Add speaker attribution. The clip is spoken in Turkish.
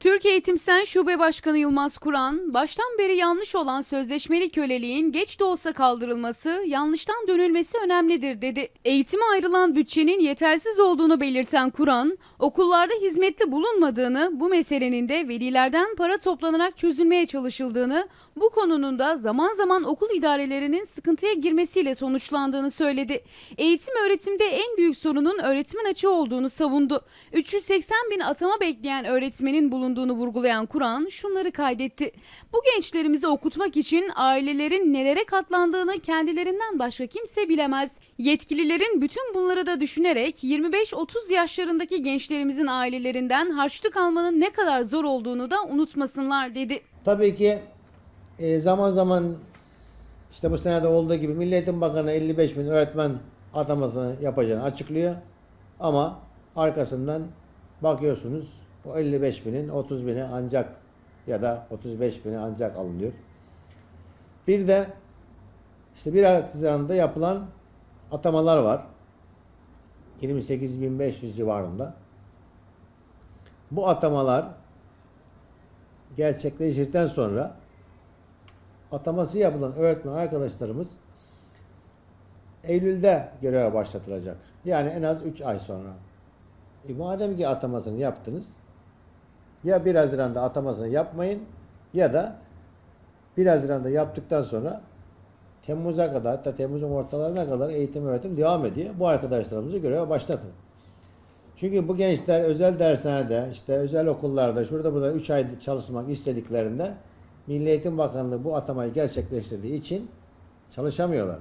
Speaker 1: Türkiye Eğitim Sen Şube Başkanı Yılmaz Kur'an, baştan beri yanlış olan sözleşmeli köleliğin geç de olsa kaldırılması, yanlıştan dönülmesi önemlidir dedi. Eğitime ayrılan bütçenin yetersiz olduğunu belirten Kur'an, okullarda hizmetli bulunmadığını, bu meselenin de velilerden para toplanarak çözülmeye çalışıldığını, bu konunun da zaman zaman okul idarelerinin sıkıntıya girmesiyle sonuçlandığını söyledi. Eğitim öğretimde en büyük sorunun öğretmen açığı olduğunu savundu. 380 bin atama bekleyen öğretmenin bulunduğunu vurgulayan Kur'an şunları kaydetti. Bu gençlerimizi okutmak için ailelerin nelere katlandığını kendilerinden başka kimse bilemez. Yetkililerin bütün bunları da düşünerek 25-30 yaşlarındaki gençlerimizin ailelerinden harçlık almanın ne kadar zor olduğunu da unutmasınlar dedi.
Speaker 2: Tabii ki e, zaman zaman işte bu senede olduğu gibi Milli Eğitim Bakanı 55 bin öğretmen atamasını yapacağını açıklıyor. Ama arkasından bakıyorsunuz o 55 binin 30 bini ancak ya da 35 bini ancak alınıyor. Bir de işte 1 Haziran'da yapılan atamalar var. 28.500 civarında. Bu atamalar gerçekleştikten sonra ataması yapılan öğretmen arkadaşlarımız Eylül'de göreve başlatılacak. Yani en az 3 ay sonra. E madem ki atamasını yaptınız ya 1 Haziran'da atamasını yapmayın ya da 1 Haziran'da yaptıktan sonra Temmuz'a kadar hatta Temmuz'un ortalarına kadar eğitim öğretim devam ediyor. Bu arkadaşlarımızı göreve başlatın. Çünkü bu gençler özel dershanede, işte özel okullarda, şurada burada 3 ay çalışmak istediklerinde Milli Eğitim Bakanlığı bu atamayı gerçekleştirdiği için çalışamıyorlar.